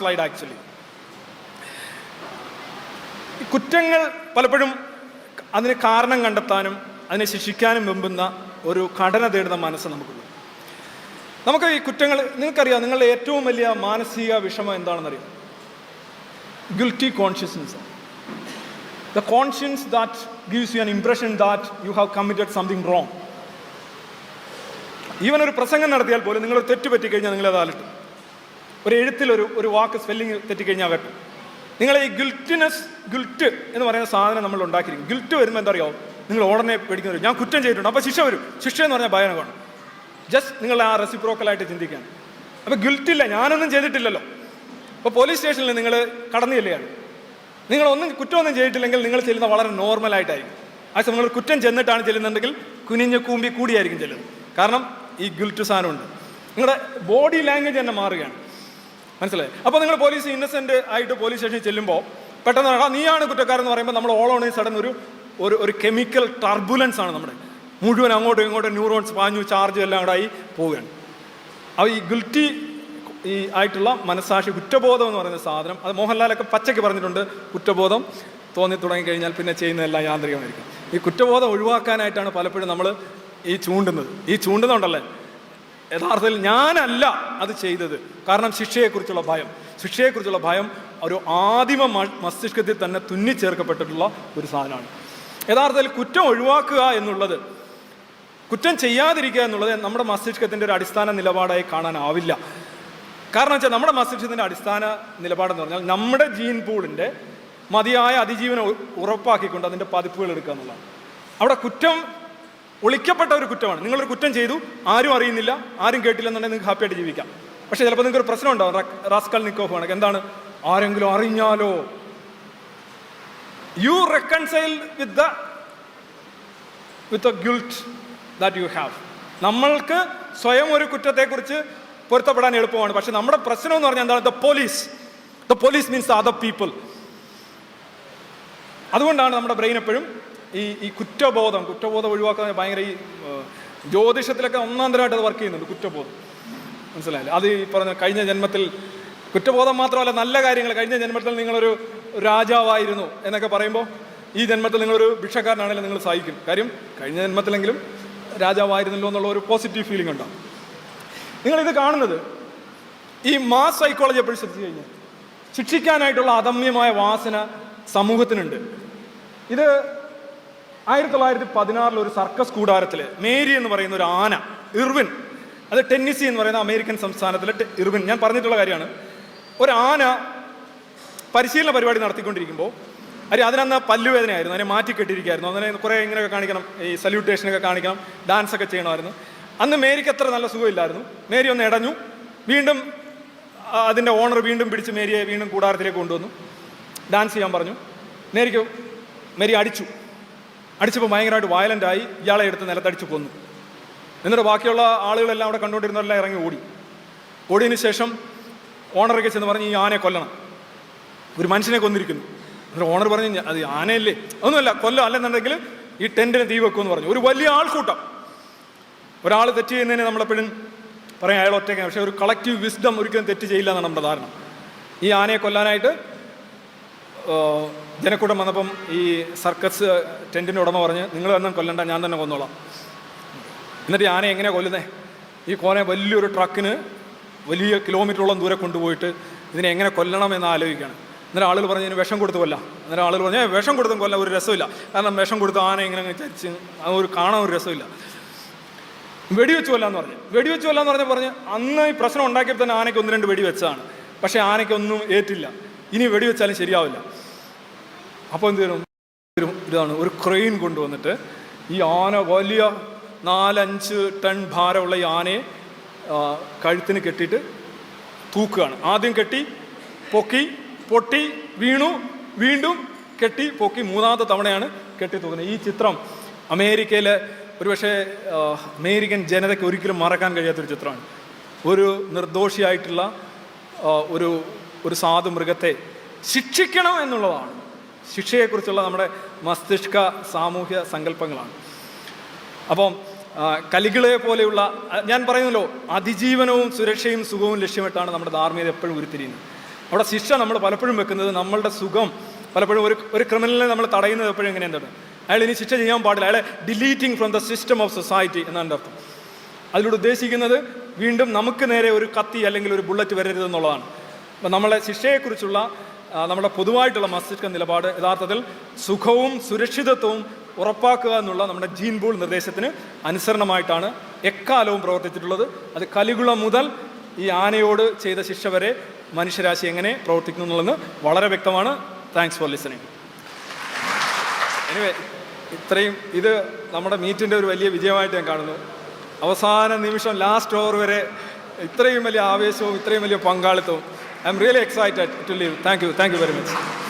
Slide actually കുറ്റങ്ങൾ പലപ്പോഴും അതിന് കാരണം കണ്ടെത്താനും അതിനെ ശിക്ഷിക്കാനും വെമ്പുന്ന ഒരു ഘടന തേടുന്ന മനസ്സ് നമുക്കുണ്ട്. നമുക്ക് ഈ കുറ്റങ്ങൾ നിങ്ങൾക്കറിയാം നിങ്ങളുടെ ഏറ്റവും വലിയ മാനസിക വിഷമം എന്താണെന്നറിയാം? Guilty consciousness the conscience that gives you an impression that you have committed something wrong even ഒരു പ്രസംഗം നടത്തിയാൽ പോലും നിങ്ങൾ തെറ്റ് പറ്റിക്കഴിഞ്ഞാൽ നിങ്ങളത് അലട്ടും. ഒരു എഴുത്തിലൊരു ഒരു വാക്ക് സ്പെല്ലിങ് തെറ്റിക്കഴിഞ്ഞാൽ അകട്ടും നിങ്ങൾ ഈ ഗുൽറ്റിനസ് ഗിൽറ്റ് എന്ന് പറയുന്ന സാധനം നമ്മൾ ഉണ്ടാക്കിയിരിക്കും. ഗിൽറ്റ് വരുമ്പോൾ എന്താ അറിയോ നിങ്ങൾ ഉടനെ പേടിക്കുന്നവരും ഞാൻ കുറ്റം ചെയ്തിട്ടുണ്ട്. അപ്പോൾ ശിക്ഷ വരും. ശിക്ഷ എന്ന് പറഞ്ഞാൽ ഭയാനകമാണ്. ജസ്റ്റ് നിങ്ങൾ ആ റെസിപ്രോക്കലായിട്ട് ചിന്തിക്കാൻ അപ്പോൾ ഗുൽറ്റില്ല ഞാനൊന്നും ചെയ്തിട്ടില്ലല്ലോ. അപ്പോൾ പോലീസ് സ്റ്റേഷനിൽ നിങ്ങൾ കടന്നു ചെല്ലുകയാണ് നിങ്ങളൊന്നും കുറ്റമൊന്നും ചെയ്തിട്ടില്ലെങ്കിൽ നിങ്ങൾ ചെല്ലുന്ന വളരെ നോർമലായിട്ടായിരിക്കും ആ സമയം നിങ്ങൾ കുറ്റം ചെന്നിട്ടാണ് ചെല്ലുന്നുണ്ടെങ്കിൽ കുനിഞ്ഞ് കൂമ്പി കൂടിയായിരിക്കും ചെല്ലുന്നത്. കാരണം ഈ ഗിൽറ്റ് സാധനമുണ്ട്. നിങ്ങളുടെ ബോഡി ലാംഗ്വേജ് തന്നെ മാറുകയാണ്. മനസ്സിലായി? അപ്പോൾ നിങ്ങൾ പോലീസ് ഇന്നസെന്റ് ആയിട്ട് പോലീസ് സ്റ്റേഷനിൽ ചെല്ലുമ്പോൾ പെട്ടെന്ന് ആ നീയാണ് കുറ്റക്കാരൻ എന്ന് പറയുമ്പോൾ നമ്മൾ ഓൾ ഓൺ സഡൻ ഒരു ഒരു ഒരു കെമിക്കൽ ടർബുലൻസ് ആണ് നമ്മുടെ. മുഴുവൻ അങ്ങോട്ടും ഇങ്ങോട്ടും ന്യൂറോൺസ് പാഞ്ഞു ചാർജ് എല്ലാം കൂടെ ആയി പോവുകയാണ്. അപ്പോൾ ഈ ഗിൽറ്റി ഈ ആയിട്ടുള്ള മനസ്സാക്ഷി കുറ്റബോധം എന്ന് പറയുന്ന സാധനം അത് മോഹൻലാലൊക്കെ പച്ചയ്ക്ക് പറഞ്ഞിട്ടുണ്ട് കുറ്റബോധം തോന്നി തുടങ്ങിക്കഴിഞ്ഞാൽ പിന്നെ ചെയ്യുന്നതെല്ലാം യാന്ത്രികമായിരിക്കും. ഈ കുറ്റബോധം ഒഴിവാക്കാനായിട്ടാണ് പലപ്പോഴും നമ്മൾ ഈ ചൂണ്ടുന്നത്. ഈ ചൂണ്ടുന്നുണ്ടല്ലേ യഥാർത്ഥത്തിൽ ഞാനല്ല അത് ചെയ്തത്. കാരണം ശിക്ഷയെക്കുറിച്ചുള്ള ഭയം. ശിക്ഷയെക്കുറിച്ചുള്ള ഭയം ഒരു ആദിമ മസ്തിഷ്കത്തിൽ തന്നെ തുന്നിച്ചേർക്കപ്പെട്ടിട്ടുള്ള ഒരു സാധനമാണ്. യഥാർത്ഥത്തിൽ കുറ്റം ഒഴിവാക്കുക എന്നുള്ളത് കുറ്റം ചെയ്യാതിരിക്കുക എന്നുള്ളത് നമ്മുടെ മസ്തിഷ്കത്തിന്റെ ഒരു അടിസ്ഥാന നിലപാടായി കാണാനാവില്ല. കാരണം വെച്ചാൽ നമ്മുടെ മസ്തിഷ്കത്തിന്റെ അടിസ്ഥാന നിലപാടെന്ന് പറഞ്ഞാൽ നമ്മുടെ ജീൻ പൂളിന്റെ മതിയായ അതിജീവനം ഉറപ്പാക്കിക്കൊണ്ട് അതിന്റെ പതിപ്പുകൾ എടുക്കുക എന്നുള്ളതാണ്. അവിടെ കുറ്റം ഒളിക്കപ്പെട്ട ഒരു കുറ്റമാണ്. നിങ്ങളൊരു കുറ്റം ചെയ്തു ആരും അറിയുന്നില്ല ആരും കേട്ടില്ല എന്നുണ്ടെങ്കിൽ നിങ്ങൾക്ക് ഹാപ്പിയായിട്ട് ജീവിക്കാം. പക്ഷേ ചിലപ്പോൾ നിങ്ങൾക്ക് ഒരു പ്രശ്നം ഉണ്ടാവും. റാസ്കൽ നിക്കോഫ് ആണ് എന്താണ്? ആരെങ്കിലും അറിഞ്ഞാലോ? You reconcile with the with a guilt that you have നമ്മൾക്ക് സ്വയം ഒരു കുറ്റത്തെക്കുറിച്ച് പൊരുത്തപ്പെടാൻ എളുപ്പമാണ്. പക്ഷെ നമ്മുടെ പ്രശ്നം എന്ന് പറഞ്ഞാൽ എന്താണ്? The police the police means the other people അതുകൊണ്ടാണ് നമ്മുടെ ബ്രെയിൻ എപ്പോഴും ഈ ഈ കുറ്റബോധം കുറ്റബോധം ഒഴിവാക്കാൻ ഭയങ്കര ഈ ജ്യോതിഷത്തിലൊക്കെ ഒന്നാം തരമായിട്ട് അത് വർക്ക് ചെയ്യുന്നുണ്ട് കുറ്റബോധം. മനസ്സിലായില്ല? അത് ഈ പറഞ്ഞ കഴിഞ്ഞ ജന്മത്തിൽ കുറ്റബോധം മാത്രമല്ല നല്ല കാര്യങ്ങൾ. കഴിഞ്ഞ ജന്മത്തിൽ നിങ്ങളൊരു രാജാവായിരുന്നു എന്നൊക്കെ പറയുമ്പോൾ ഈ ജന്മത്തിൽ നിങ്ങളൊരു ഭിക്ഷക്കാരനാണെങ്കിലും നിങ്ങൾ സഹായിക്കും. കാര്യം കഴിഞ്ഞ ജന്മത്തിലെങ്കിലും രാജാവായിരുന്നല്ലോ എന്നുള്ള ഒരു പോസിറ്റീവ് ഫീലിംഗ് ഉണ്ടാവും. നിങ്ങളിത് കാണുന്നത് ഈ മാസ് സൈക്കോളജി എപ്പോഴും ശ്രദ്ധിച്ചു കഴിഞ്ഞാൽ ശിക്ഷിക്കാനായിട്ടുള്ള അദമ്യമായ വാസന സമൂഹത്തിനുണ്ട്. ഇത് ആയിരത്തി തൊള്ളായിരത്തി പതിനാറിൽ ഒരു സർക്കസ് കൂടാരത്തിൽ മേരി എന്ന് പറയുന്ന ഒരു ആന ഇർവിൻ. അത് ടെന്നിസി എന്ന് പറയുന്ന അമേരിക്കൻ സംസ്ഥാനത്തിലെ ഇർവിൻ. ഞാൻ പറഞ്ഞിട്ടുള്ള കാര്യമാണ്. ഒരു ആന പരിശീലന പരിപാടി നടത്തിക്കൊണ്ടിരിക്കുമ്പോൾ അരി അതിനന്ന് പല്ലുവേദനയായിരുന്നു. അതിനെ മാറ്റി കെട്ടിയിരിക്കുകയായിരുന്നു അതിനെ കുറേ ഇങ്ങനെയൊക്കെ കാണിക്കണം. ഈ സല്യൂട്ടേഷനൊക്കെ കാണിക്കണം. ഡാൻസ് ഒക്കെ ചെയ്യണമായിരുന്നു. അന്ന് മേരിക്ക് അത്ര നല്ല സുഖമില്ലായിരുന്നു. മേരി ഒന്ന് ഇടഞ്ഞു വീണ്ടും അതിന്റെ ഓണർ വീണ്ടും പിടിച്ച് മേരിയെ വീണ്ടും കൂടാരത്തിലേക്ക് കൊണ്ടുവന്നു. ഡാൻസ് ചെയ്യാൻ പറഞ്ഞു. മേരിക്ക് മേരി അടിച്ചു. അടിച്ചപ്പോൾ ഭയങ്കരമായിട്ട് വയലന്റ് ആയി ഇയാളെ എടുത്ത് നിലത്തടിച്ച് കൊന്നു. എന്നിട്ട് ബാക്കിയുള്ള ആളുകളെല്ലാം അവിടെ കണ്ടുകൊണ്ടിരുന്നവരെല്ലാം ഇറങ്ങി ഓടി. ഓടിയതിന് ശേഷം ഓണറൊക്കെ ചെന്ന് പറഞ്ഞ് ഈ ആനയെ കൊല്ലണം. ഒരു മനുഷ്യനെ കൊന്നിരിക്കുന്നു. എന്നിട്ട് ഓണർ പറഞ്ഞു അത് ആനയല്ലേ? ഒന്നുമല്ല കൊല്ലം. അല്ലെന്നുണ്ടെങ്കിൽ ഈ ടെന്റിന് തീ വെക്കുമെന്ന് പറഞ്ഞു. ഒരു വലിയ ആൾക്കൂട്ടം. ഒരാൾ തെറ്റ് ചെയ്യുന്നതിന് നമ്മളെപ്പോഴും പറയാം അയാൾ ഒറ്റയ്ക്കാണ് പക്ഷേ ഒരു കളക്റ്റീവ് വിസ്ഡം ഒരിക്കലും തെറ്റ് ചെയ്യില്ല എന്നാണ് നമ്മുടെ ധാരണ. ഈ ആനയെ കൊല്ലാനായിട്ട് ജനക്കൂട്ടം വന്നപ്പം ഈ സർക്കസ് ടെന്റിന്റെ ഉടമ പറഞ്ഞ് നിങ്ങൾ തന്നെ കൊല്ലണ്ട ഞാൻ തന്നെ കൊന്നോളാം. എന്നിട്ട് ആനെ എങ്ങനെയാണ് കൊല്ലുന്നത് ഈ കോനെ വലിയൊരു ട്രക്കിന് വലിയ കിലോമീറ്ററോളം ദൂരെ കൊണ്ടുപോയിട്ട് ഇതിനെ എങ്ങനെ കൊല്ലണം എന്ന് ആലോചിക്കുകയാണ്. എന്നിട്ട് ആളുകൾ പറഞ്ഞു ഇതിന് വിഷം കൊടുത്ത് കൊല്ലാം. എന്നിട്ട് ആളുകൾ പറഞ്ഞു "ഏ, വിഷം കൊടുത്തും കൊല്ലാം ഒരു രസമില്ല കാരണം വിഷം കൊടുത്ത് ആന ഇങ്ങനെ ചരിച്ച് ഒരു കാണാൻ ഒരു രസമില്ല വെടിവെച്ച് കൊല്ലാന്ന് പറഞ്ഞു. വെടിവെച്ച് കൊല്ലാന്ന് പറഞ്ഞ് പറഞ്ഞ് അന്ന് ഈ പ്രശ്നം ഉണ്ടാക്കിയപ്പോൾ തന്നെ ആനയ്ക്ക് ഒന്ന് രണ്ട് വെടിവെച്ചതാണ്. പക്ഷേ ആനയ്ക്കൊന്നും ഏറ്റില്ല. ഇനി വെടിവെച്ചാലും ശരിയാവില്ല. അപ്പോൾ എന്ത് ചെയ്യണം? ഇതാണ് ഒരു ക്രെയിൻ കൊണ്ടുവന്നിട്ട് ഈ ആന വലിയ നാലഞ്ച് ടൺ ഭാരമുള്ള ഈ ആനയെ കഴുത്തിന് കെട്ടിയിട്ട് തൂക്കുകയാണ്. ആദ്യം കെട്ടി പൊക്കി പൊട്ടി വീണു വീണ്ടും കെട്ടി പൊക്കി മൂന്നാമത്തെ തവണയാണ് കെട്ടി തൂക്കുന്നത്. ഈ ചിത്രം അമേരിക്കയിലെ ഒരുപക്ഷെ അമേരിക്കൻ ജനതയ്ക്ക് ഒരിക്കലും മറക്കാൻ കഴിയാത്തൊരു ചിത്രമാണ്. ഒരു നിർദോഷിയായിട്ടുള്ള ഒരു ഒരു സാധു മൃഗത്തെ ശിക്ഷിക്കണം എന്നുള്ളതാണ്. ശിക്ഷയെക്കുറിച്ചുള്ള നമ്മുടെ മസ്തിഷ്ക സാമൂഹ്യ സങ്കല്പങ്ങളാണ്. അപ്പം കലികളെ പോലെയുള്ള ഞാൻ പറയുന്നല്ലോ അതിജീവനവും സുരക്ഷയും സുഖവും ലക്ഷ്യമിട്ടാണ് നമ്മുടെ ധാർമ്മികത എപ്പോഴും ഉരുത്തിരിയുന്നത്. അവിടെ ശിക്ഷ നമ്മൾ പലപ്പോഴും വെക്കുന്നത് നമ്മളുടെ സുഖം പലപ്പോഴും ഒരു ഒരു ക്രിമിനലിനെ നമ്മൾ തടയുന്നത് എപ്പോഴും എങ്ങനെ എന്താണ്? അയാൾ ഇനി ശിക്ഷ ചെയ്യാൻ പാടില്ല. അയാളെ deleting from the system of society എന്നാണ് അർത്ഥം. അതിലൂടെ ഉദ്ദേശിക്കുന്നത് വീണ്ടും നമുക്ക് നേരെ ഒരു കത്തി അല്ലെങ്കിൽ ഒരു ബുള്ളറ്റ് വരരുത് എന്നുള്ളതാണ് അപ്പം നമ്മളെ ശിക്ഷയെക്കുറിച്ചുള്ള നമ്മുടെ പൊതുവായിട്ടുള്ള മസ്തിഷ്ക നിലപാട് യഥാർത്ഥത്തിൽ സുഖവും സുരക്ഷിതത്വവും ഉറപ്പാക്കുക എന്നുള്ള നമ്മുടെ ജീൻ ബൂൾ നിർദ്ദേശത്തിന് അനുസരണമായിട്ടാണ് എക്കാലവും പ്രവർത്തിച്ചിട്ടുള്ളത്. അത് കലികുളം മുതൽ ഈ ആനയോട് ചെയ്ത ശിക്ഷ വരെ മനുഷ്യരാശി എങ്ങനെ പ്രവർത്തിക്കുന്നു എന്നുള്ളത് വളരെ വ്യക്തമാണ്. താങ്ക്സ് ഫോർ ലിസണിങ് എനിവേ ഇത്രയും ഇത് നമ്മുടെ മീറ്റിന്റെ ഒരു വലിയ വിജയമായിട്ട് ഞാൻ കാണുന്നു. അവസാന നിമിഷം ലാസ്റ്റ് ഓവർ വരെ ഇത്രയും വലിയ ആവേശവും ഇത്രയും വലിയ പങ്കാളിത്തവും I'm really excited to leave. Thank you. Thank you very much.